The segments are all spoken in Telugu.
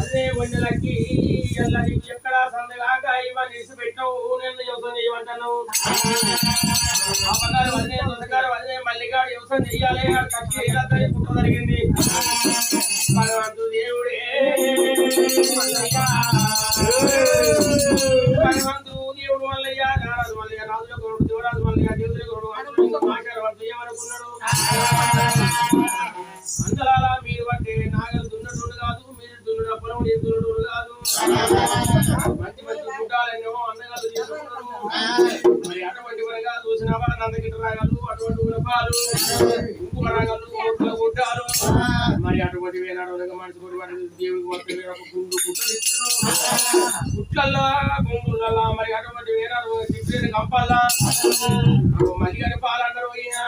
అదే వందలకి ఎలా ఎక్కడ సందలాగా ఇవన్నీ ఇసి పెట్టావు నేను యువసం చేయమంటాను అమ్మగారు వదిలే దొందగారు వదిలే మల్లిగాడు యువసం చెయ్యాలి ఆ కక్షి ఎలా పుట్ట జరిగింది భగవంతు దేవుడే మరి అటువంటి వరగా చూసినావా నందగిరి రాగాలు అటువంటి ఉలపాలు ఇంకో రాగాలు కోట్ల గుడ్డాలు మరి అటువంటి వేనాడు మనిషి కూడా వాడి దేవుడికి మొత్తం గుండు గుట్టలు ఇచ్చారు. గుట్లల్లా గుండులల్లా మరి అటువంటి వేనాడు తిప్పేది కంపల్లా మరి అని పాలన్నారు మీరు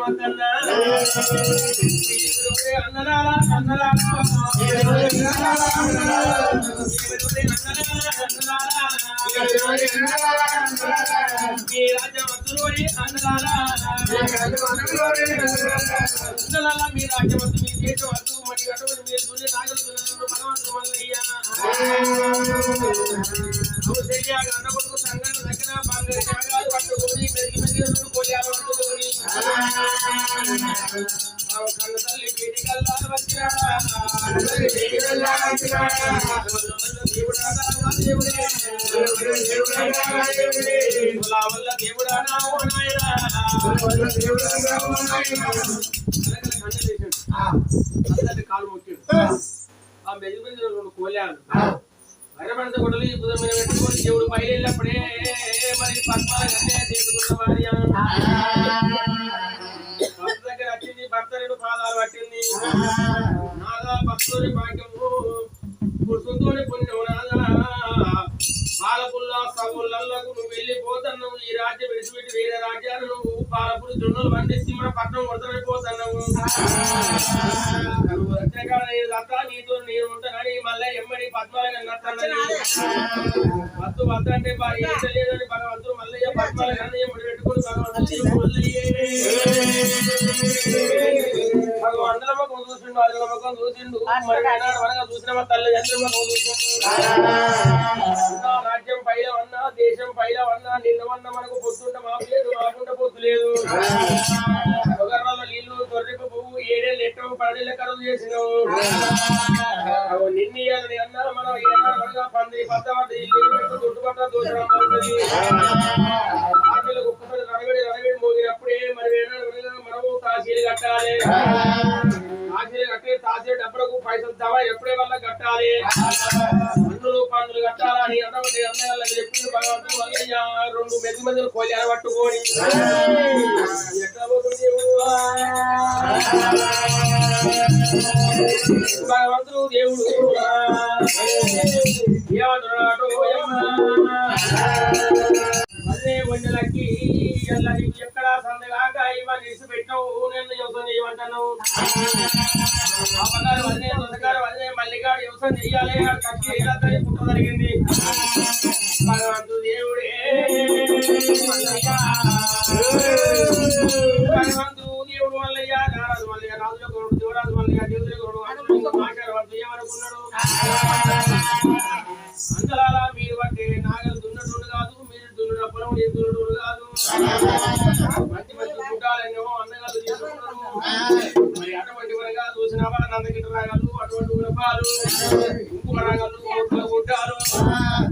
వద్దు మీ దేశం మరి అటువంటి మీరు నాగలు భగవంతుడు మల్లయ్య గొడవలు ఈ బుధం మీద పెట్టుకొని దేవుడు బయలుదేరినప్పుడే మరి పద్మాల నాదా భక్తుని భాగ్యము పురుషుతోని పుణ్యము నాదా పాలపుల్ల సగుళ్ళకు నువ్వు వెళ్ళిపోతున్నావు ఈ రాజ్యం విడిచిపెట్టి వేరే రాజ్యాలు నువ్వు జొన్నలు పండిస్తే మన పట్టణం కొడతమైపోతున్నావు అంతేకాదు నీతో నేను ఉంటానని మళ్ళీ ఎమ్మడి పద్మాలగా వద్దు వద్దు అంటే భగవంతుడు మల్లయ్య పద్మాలగా పెట్టుకుని భగవంతుడు భగవంతుల ముఖం చూసిండు అజల ముఖం చూసిండు. మరి ఏనాడు తల్లి చంద్ర ముఖం చూసిండు. ఇంకా రాజ్యం పైల వన్నా దేశం పైల వన్నా నిన్నవన్న మనకు పొద్దుంట మాకు లేదు మాకుంట పొద్దు లేదు. ఒకర్రాల నీళ్ళు తొర్రెకు పువ్వు ఏడేళ్ళు ఎట్టవు పడేళ్ళ కరువు చేసినావు నిన్ని ఇయ్యాలని అన్నా మనం ఏనాడు పంది పద్ద పడ్డ పెట్టు పందులు పండులు కట్టాలని అన్నమాట అన్నయ్య చెప్పింది భగవంతుడు రెండు మెది మధ్యలో కోయాలు పట్టుకొని. దేవుడు? భగవంతుడు దేవుడు. ఏమంటున్నాడు? అదే వందలకి ఎక్కడ సందగాక ఇవన్నీ ఇసి పెట్టావు నేను యువసం చేయమంటాను అమ్మగారు వదిలే దొందగారు వదిలే మల్లిగాడు యువసం చెయ్యాలి పుట్ట జరిగింది. భగవంతు దేవుడే దేవుడు మల్లయ్య. నారాజు మల్లయ్య రాజుల గౌరుడు దేవరాజు మల్లయ్య దేవుడి గౌరుడు అర్జునుడు మాట్లాడవచ్చు ఏమనుకున్నాడు?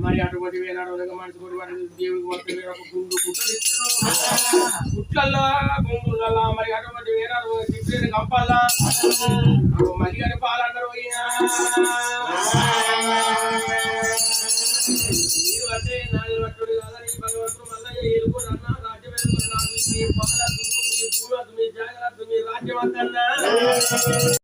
మరి అటువంటి వేనాడు మనిషి కూడా వాడి దేవుడికి ఒక గుండు గుట్టలు ఇచ్చారు. గుట్లల్లా గుండులల్లా మరి అటువంటి వేలాడు తిప్పేది కంపల్లా మరి అని పాలన్నారు మీరు అంటే నాలుగు పట్టుడు కాదని భగవంతుడు మళ్ళీ ఏలుకొని అన్న రాజ్యం నాకు మీ పాలద్దు మీ మీ జాగ్రత్త మీ రాజ్యం